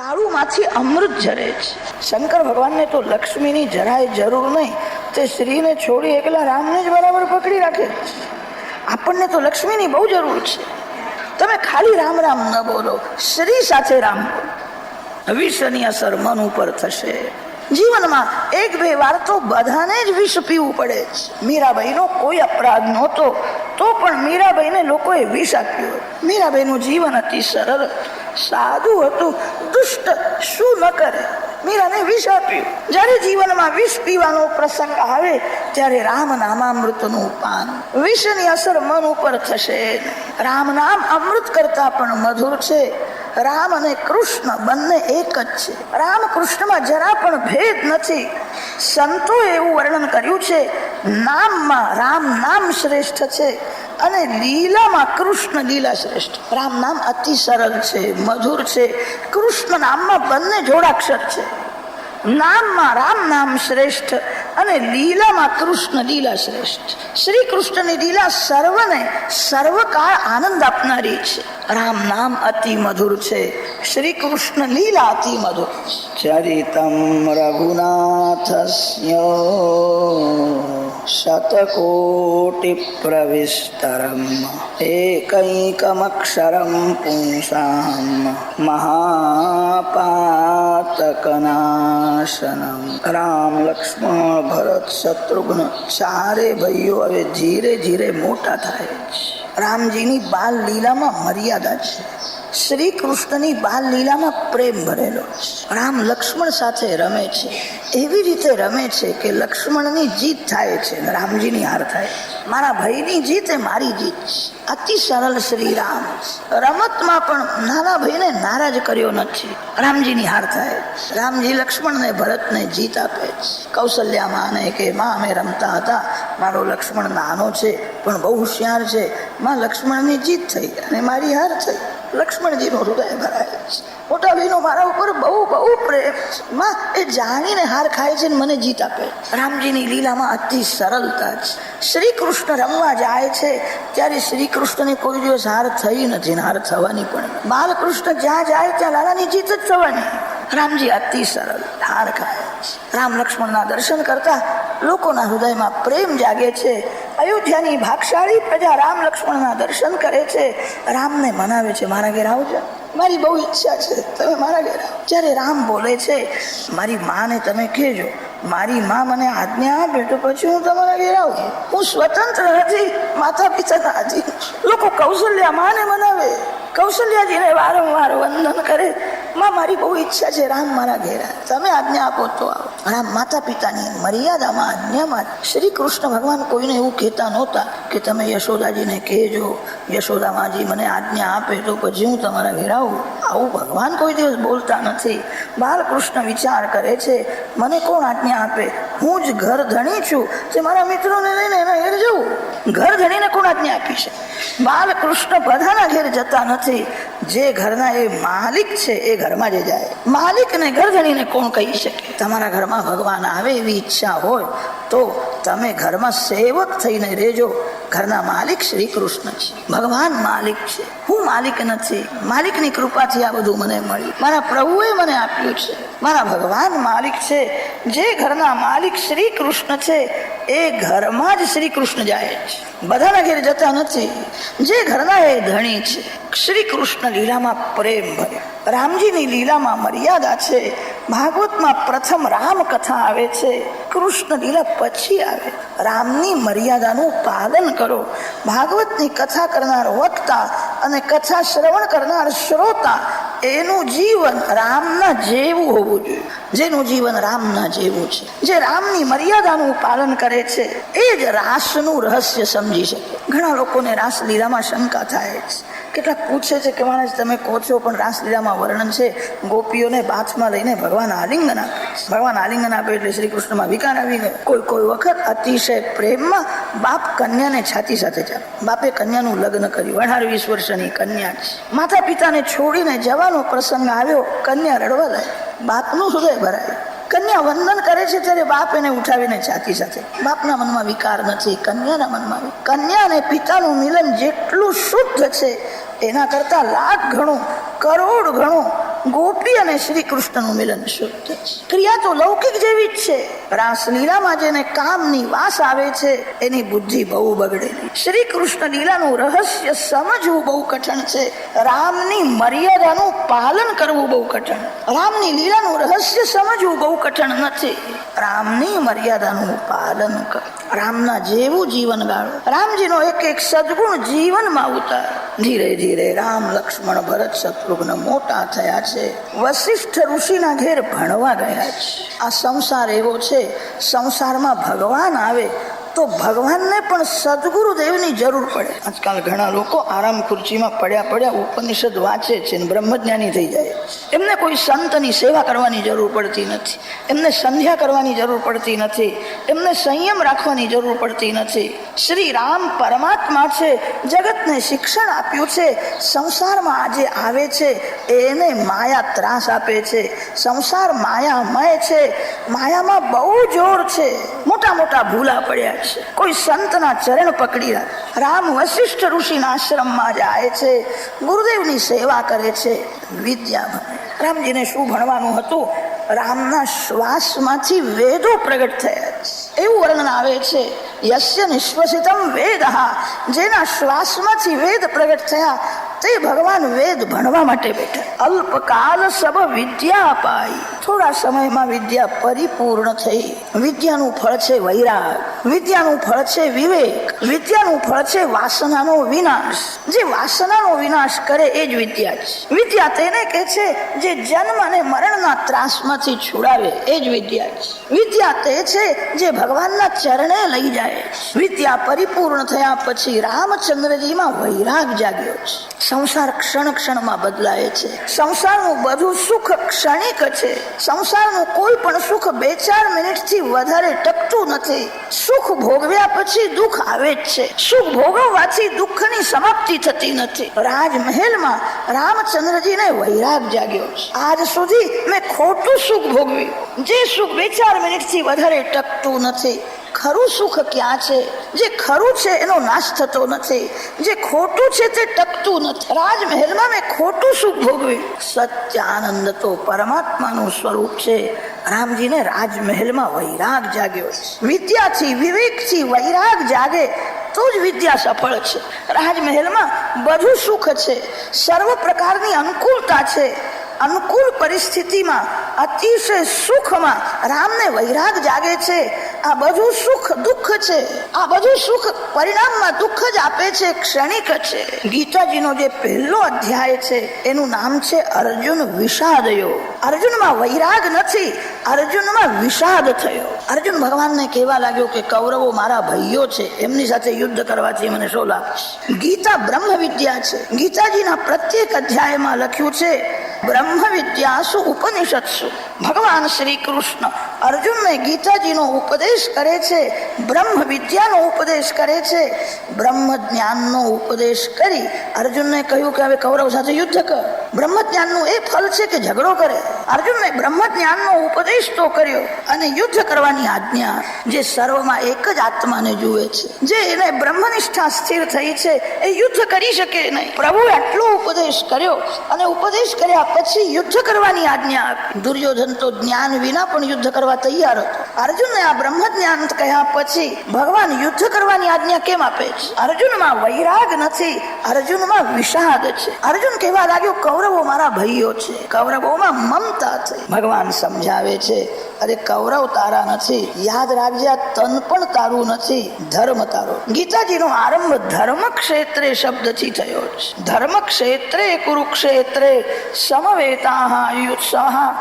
તાળુમાંથી અમૃત ઝરે છે. શંકર ભગવાનને તો લક્ષ્મીની જરાય જરૂર નહીં. તે શ્રીને છોડી એકલા રામને જ બરાબર પકડી રાખે. આપણને તો લક્ષ્મીની બહુ જરૂર છે. તમે ખાલી રામ રામ ન બોલો શ્રી સાથે રામ બોલો. વિષની અસર મન ઉપર થશે. જીવનમાં એક બે વાર તો બધાને જ વિષ પીવું પડે છે. મીરાબાઈનો કોઈ અપરાધ નહોતો, તો પણ મીરાબાઈને લોકોએ વિષ આપ્યું. મીરાબાઈનું જીવન અતિ સરળ સાદું હતું, દુષ્ટ, શું ન કરે? મીરાને વિષ આપ્યું. જ્યારે જીવનમાં વિષ પીવાનો પ્રસંગ આવે, ત્યારે રામ નામામૃતનું પાન. વિષની અસર મન ઉપર થશે. રામ નામ અમૃત કરતા પણ મધુર છે. રામ અને કૃષ્ણ બંને એક જ છે. રામ કૃષ્ણમાં જરા પણ ભેદ નથી. સંતોએ એવું વર્ણન કર્યું છે, નામમાં રામ નામ શ્રેષ્ઠ છે અને લીલામાં કૃષ્ણ લીલા શ્રેષ્ઠ. રામ નામ અતિ સરળ છે, મધુર છે. કૃષ્ણ નામમાં બંને જોડાક્ષર છે. નામમાં રામ નામ શ્રેષ્ઠ અને લીલામાં કૃષ્ણ લીલા શ્રેષ્ઠ. શ્રી કૃષ્ણની લીલા સર્વને સર્વકાળ આનંદ આપનારી છે. રામ નામ અતિ મધુર છે. શ્રી કૃષ્ણ લીલા અતિ મધુર. ચરિતમ રઘુનાથસ્ય શતકોટિ પ્રવિસ્તરમ. એકૈકમક્ષરમ પુંસામ મહાપાતકનાશનમ. રામ લક્ષ્મણ ભરત શત્રુઘ્ન ચારે ભાઈઓ હવે ધીરે ધીરે મોટા થાય રામજીની બાલ લીલામાં મર્યાદા છે શ્રી કૃષ્ણની બાલ લીલામાં પ્રેમ ભરેલો. રામ લક્ષ્મણ સાથે રમે છે. એવી રીતે રમે છે કે લક્ષ્મણની જીત થાય છે રામજીની હાર થાય. મારા ભાઈની જીત એ મારી જીત અતિ સરળ શ્રી રામ રમતમાં પણ નાના ભાઈને નારાજ કર્યો નથી. રામજીની હાર થાય. રામજી લક્ષ્મણને ભરતને જીત આપે કૌશલ્યામાં કૌશલ્યા માને કે માં અમે રમતા હતા. મારો લક્ષ્મણ નાનો છે, પણ બહુ હોશિયાર છે. માં લક્ષ્મણની જીત થઈ અને મારી હાર થઈ. લક્ષ્મણજીનું હૃદય ભરાય છે. મોટા મારા ઉપર બહુ બહુ પ્રેમમાં, એ જાણીને હાર ખાય છે ને મને જીત આપે. રામજીની લીલામાં અતિ સરળતા છે. શ્રી કૃષ્ણ રમવા જાય છે, ત્યારે શ્રી કૃષ્ણને કોઈ દિવસ હાર થઈ નથી હાર થવાની પણ બાલકૃષ્ણ જ્યાં જાય, ત્યાં લાલાની જીત જ થવાની. રામજી અતિ સરળ, હાર ખાય. રામ લક્ષ્મણના દર્શન કરતા લોકોના હૃદયમાં પ્રેમ જાગે છે. અયોધ્યાની ભાગશાળી પ્રજા રામ લક્ષ્મણના દર્શન કરે છે. રામને મનાવે છે. મારા ઘેર આવજો. મારી બહુ ઈચ્છા છે. તમે મારા ઘેર આવો. જ્યારે રામ બોલે છે, મારી માને તમે કહેજો. મારી મા મને આજ્ઞા આપે તો પછી હું તમારા ઘેર આવું. હું સ્વતંત્ર નથી. માતા પિતાના આધીન. લોકો કૌશલ્યા માને મનાવે. કૌશલ્યાજીને વારંવાર વંદન કરે. માં, મારી બહુ ઈચ્છા છે. રામ મારા ઘેરા તમે આજ્ઞા આપો તો આવો. રામ માતા પિતાની મર્યાદામાં આજ્ઞામાં શ્રી કૃષ્ણ ભગવાન કોઈને એવું કહેતા નહોતા કે તમે યશોદાજીને કહેજો. યશોદામાજી મને આજ્ઞા આપે તો પછી હું તમારા ઘેર આવું. આવું ભગવાન કોઈ દિવસ બોલતા નથી. બાલકૃષ્ણ વિચાર કરે છે, મને કોણ આજ્ઞા આપે? હું જ ઘર ધણી છું. તે મારા મિત્રોને લઈને એના ઘેર જવું. ઘર ધણીને કોણ આજ્ઞા આપી છે બાલકૃષ્ણ બધાના ઘેર જતા નથી. જે ઘરના એ માલિક છે, એ ઘરમાં જ જાય. માલિકને ઘર ગણીને કોણ કહી શકે? તમારા ઘરમાં ભગવાન આવે એવી ઈચ્છા હોય, તો તમે ઘરમાં સેવક થઈને રહેજો. ઘરના માલિક શ્રી કૃષ્ણ છે. ભગવાન માલિક છે. હું માલિક નથી. માલિકની કૃપાથી આ બધું મને મળ્યું. મારા પ્રભુએ મને આપ્યું છે. મારા ભગવાન માલિક છે. જે ઘરના માલિક શ્રી કૃષ્ણ છે એ ઘરમાં જ શ્રી કૃષ્ણ જાય છે. બધાના ઘેર જતા નથી. જે ઘરના એ ધણી છે. શ્રી કૃષ્ણ લીલામાં પ્રેમ ભર્યો રામજીની લીલામાં મર્યાદા છે. ભાગવતમાં પ્રથમ રામ કથા આવે છે. કૃષ્ણ લીલા પછી આવે. રામની મર્યાદાનું પાલન કરો. ભાગવતની કથા કરનાર વક્તા અને કથા શ્રવણ કરનાર શ્રોતા એનું જીવન રામના જેવું હોવું જોઈએ. જેનું જીવન રામના જેવું છે. જે રામની મર્યાદાનું પાલન કરે છે, એ જ રાસનું રહસ્ય સમજી શકે. ઘણા લોકોને રાસ લીલામાં શંકા થાય છે. કેટલાક પૂછે છે કે મહારાજ, તમે કહો છો, પણ રાસલીલામાં વર્ણન છે, ગોપીઓને બાથમાં લઈને ભગવાન આલિંગન આપે ભગવાન આલિંગન આપે એટલે શ્રી કૃષ્ણમાં વિકાર આવી ગયો કોઈ કોઈ વખત અતિશય પ્રેમમાં બાપ કન્યાને છાતી સાથે ચાલે. બાપે કન્યાનું લગ્ન કર્યું. અઢાર વીસ વર્ષની કન્યા છે. માતા પિતાને છોડીને જવાનો પ્રસંગ આવ્યો, કન્યા રડવા લાગી. બાપનું હૃદય ભરાય. કન્યા વંદન કરે છે ત્યારે બાપ એને ઉઠાવીને છાતી સાથે. બાપના મનમાં વિકાર નથી, કન્યાના મનમાં કન્યા અને પિતાનું મિલન જેટલું શુદ્ધ છે એના કરતા લાખ ઘણું કરોડ ગણું ગોપી અને શ્રી કૃષ્ણનું મિલન શુદ્ધ. ક્રિયા તો લૌકિક જેવી જ છે રાસલીલામાં જેને કામની વાસ આવે છે, એની બુદ્ધિ બહુ બગડેલી. શ્રી કૃષ્ણ લીલાનું રહસ્ય સમજવું બહુ કઠણ છે. રામની મર્યાદાનું પાલન કરવું બહુ કઠણ. રામની લીલાનું રહસ્ય સમજવું બહુ કઠણ નથી. રામની મર્યાદાનું પાલન કર રામના જેવું જીવન ગાળો. રામજીનો એક એક સદગુણ જીવનમાં ઉતાર. ધીરે ધીરે રામ, લક્ષ્મણ, ભરત, શત્રુઘ્ન મોટા થયા છે. વશિષ્ઠ ઋષિના ઘેર ભણવા ગયા છે. આ સંસાર એવો છે, સંસારમાં ભગવાન આવે તો ભગવાનને પણ સદગુરુદેવની જરૂર પડે. આજકાલ ઘણા લોકો આરામ ખુરશીમાં પડ્યા પડ્યા ઉપનિષદ વાંચે છે ને બ્રહ્મજ્ઞાની થઈ જાય. એમને કોઈ સંતની સેવા કરવાની જરૂર પડતી નથી. એમને સંધ્યા કરવાની જરૂર પડતી નથી. એમને સંયમ રાખવાની જરૂર પડતી નથી. શ્રી રામ પરમાત્મા છે, જગતને શિક્ષણ આપ્યું છે, સંસારમાં આજે આવે છે, એને માયા ત્રાસ આપે છે. સંસાર માયામય છે. માયામાં બહુ જોર છે. મોટા મોટા ભૂલા પડ્યા છે. કોઈ સંતના ચરણ પકડી રામ વશિષ્ઠ ઋષિના આશ્રમમાં જાય છે. ગુરુદેવની સેવા કરે છે. વિદ્યા રામજીને શું ભણવાનું હતું? રામના શ્વાસમાંથી વેદો પ્રગટ થયા છે. એવું વર્ણન આવે છે. યશ્ય નિશ્વસિતમ વેદ. જેના શ્વાસમાંથી વેદ પ્રગટ થયા, તે ભગવાન વેદ ભણવા માટે બેઠા. અલ્પકાલ સબ વિદ્યા અપાઈ થોડા સમયમાં વિદ્યા પરિપૂર્ણ થઈ. વિદ્યાનું ફળ છે વૈરાગ. વિદ્યાનું ફળ છે વિવેક. વિદ્યાનું ફળ છે વાસનાનો વિનાશ. જે વાસનાનો વિનાશ કરે એ જ વિદ્યા છે. વિદ્યા તેને કહે છે જે જન્મ અને મરણના ત્રાસમાંથી છોડાવે એ જ વિદ્યા છે. વિદ્યા તે છે જે ભગવાનના ચરણે લઈ જાય. વિદ્યા પરિપૂર્ણ થયા પછી રામચંદ્રજીમાં વૈરાગ જાગ્યો છે. સંસાર ક્ષણ ક્ષણમાં બદલાય છે. સંસારનું બધું સુખ ક્ષણિક છે. સંસારનું કોઈ પણ સુખ બે ચાર મિનિટથી વધારે ટકતું નથી. સુખ ભોગવ્યા પછી દુઃખ આવે જ છે. સુખ ભોગવવાથી દુઃખની સમાપ્તિ થતી નથી. રાજમહેલમાં રામચંદ્રજીને વૈરાગ જાગ્યો. આજ સુધી મેં ખોટું સુખ ભોગવ્યું. જે સુખ બે ચાર મિનિટથી વધારે ટકતું નથી. ખરું સુખ ક્યાં છે? જે ખરું છે એનો નાશ થતો નથી. જે ખોટું છે તે ટકતું નથી. રાજમહેલમાં મેં ખોટું સુખ ભોગવ્યું. સત્યાનંદ તો પરમાત્માનું સ્વરૂપ છે. રામજીને રાજમહેલમાં વૈરાગ જાગ્યો વિદ્યાથી વિવેકથી વૈરાગ જાગે તો જ વિદ્યા સફળ છે. રાજમહેલમાં બધું સુખ છે. સર્વ પ્રકારની અનુકૂળતા છે. અનુકૂળ પરિસ્થિતિમાં અતિશય સુખમાં રામને વૈરાગ જાગે છે. આ બધું સુખ, દુઃખ છે. આ બધું સુખ પરિણામમાં દુઃખ જ આપે છે, ક્ષણિક છે. ગીતાજીનો જે પહેલો અધ્યાય છે, એનું નામ છે અર્જુન વિષાદયો. અર્જુનમાં વૈરાગ નથી, અર્જુનમાં વિષાદ થયો. અર્જુન ભગવાનને કહેવા લાગ્યો કે કૌરવો મારા ભાઈઓ છે, એમની સાથે યુદ્ધ કરવાથી મને શું લાભ ગીતા બ્રહ્મ વિદ્યા છે. ગીતાજીના પ્રત્યેક અધ્યાયમાં લખ્યું છે બ્રહ્મ વિદ્યાસુ ઉપનિષત્સુ। ભગવાન શ્રી કૃષ્ણ અર્જુનને ગીતાજીનો ઉપદેશ કરે છે બ્રહ્મ વિદ્યાનો ઉપદેશ કરે છે। બ્રહ્મ જ્ઞાનનો ઉપદેશ કરી અર્જુનને કહ્યું કે હવે કૌરવ સાથે યુદ્ધ કર। બ્રહ્મ જ્ઞાનનું એ ફલ છે કે ઝઘડો કરે। અર્જુનને બ્રહ્મ જ્ઞાનનો ઉપદેશ તો કર્યો અને યુદ્ધ કરવાની આજ્ઞા જે સર્વમાં એક જ આત્માને જુએ છે. જે એને બ્રહ્મનિષ્ઠા સ્થિર થઈ છે, એ યુદ્ધ કરી શકે નહીં. પ્રભુ આટલો ઉપદેશ કર્યો અને ઉપદેશ કર્યા પછી યુદ્ધ કરવાની આજ્ઞા દુર્યોધન તો જ્ઞાન વિના પણ યુદ્ધ કરવા તૈયાર હતો. અર્જુનને આ બ્રહ્મ જ્ઞાન કહ્યા પછી ભગવાન યુદ્ધ કરવાની આજ્ઞા કેમ આપે છે? અર્જુનમાં વૈરાગ નથી, અર્જુનમાં વિષાદ છે. અર્જુન કહેવા લાગ્યો, કૌરવો મારા ભાઈઓ છે. કૌરવોમાં મમતા થઈ ભગવાન સમજાવે છે, અરે કૌરવ તારા નથી. યાદ રાખજે તન પણ તારું નથી. ધર્મ તારો. ગીતાજીનો આરંભ ધર્મ ક્ષેત્રે શબ્દથી થયો છે. ધર્મ ક્ષેત્રે કુરુક્ષેત્રે સમવેતા યુત્સાહ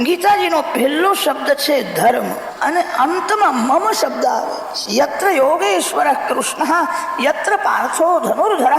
ગીતાજીનો પહેલો શબ્દ છે ધર્મ. અને અંતમાં મમ શબ્દ આવે યત્ર યોગેશ્વર કૃષ્ણ, યત્ર પાર્થો ધનુર્ધર,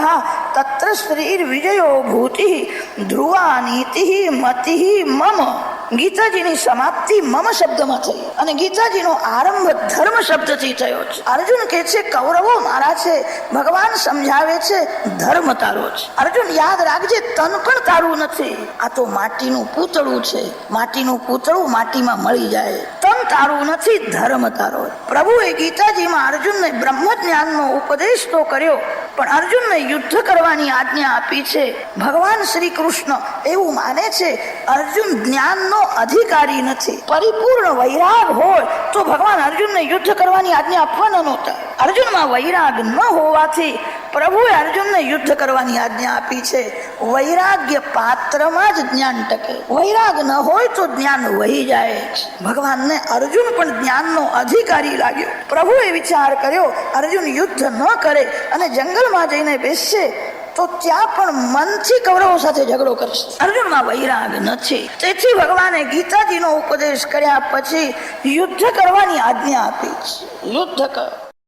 તત્ર શ્રીર વિજયો ભૂતિ ધ્રુવા નીતિ મતિ મમ. ગીતાજીની સમાપ્તિ મમ શબ્દમાં થઈ અને ગીતાજીનો આરંભ ધર્મ શબ્દથી થયો છે. અર્જુન કહે છે, કૌરવો મારા છે, ભગવાન સમજાવે છે, ધર્મ તારો છે. અર્જુન, યાદ રાખજે, તન પણ તારું નથી. આ તો માટીનું પૂતળું છે. માટીનું પૂતળું માટીમાં મળી જાય. તન તારું નથી, ધર્મ તારો. પ્રભુએ ગીતાજીમાં અર્જુનને બ્રહ્મ જ્ઞાનનો ઉપદેશ તો કર્યો પણ અર્જુનને યુદ્ધ કરવાની આજ્ઞા આપી છે. ભગવાન શ્રી કૃષ્ણ એવું માને છે, અર્જુન જ્ઞાનનો અધિકારી નથી. પરિપૂર્ણ વૈરાગ હોય તો ભગવાન અર્જુનને યુદ્ધ કરવાની આજ્ઞા આપવાના નહોતા. અર્જુનમાં વૈરાગ ન હોવાથી પ્રભુએ અર્જુનને યુદ્ધ કરવાની આજ્ઞા આપી છે. વૈરાગ્ય પાત્રમાં જ જ્ઞાન ટકે. વૈરાગ ન હોય તો જ્ઞાન વહી જાય. ભગવાનને અર્જુન પણ જ્ઞાનનો અધિકારી લાગ્યો. પ્રભુએ વિચાર કર્યો, અર્જુન યુદ્ધ ન કરે અને જંગલમાં જઈને બેસશે, તો ત્યાં પણ મનથી કૌરવો સાથે ઝઘડો કરશે. અર્જુનમાં વૈરાગ નથી તેથી ભગવાને ગીતાજીનો ઉપદેશ કર્યા પછી યુદ્ધ કરવાની આજ્ઞા આપી છે. યુદ્ધ કર.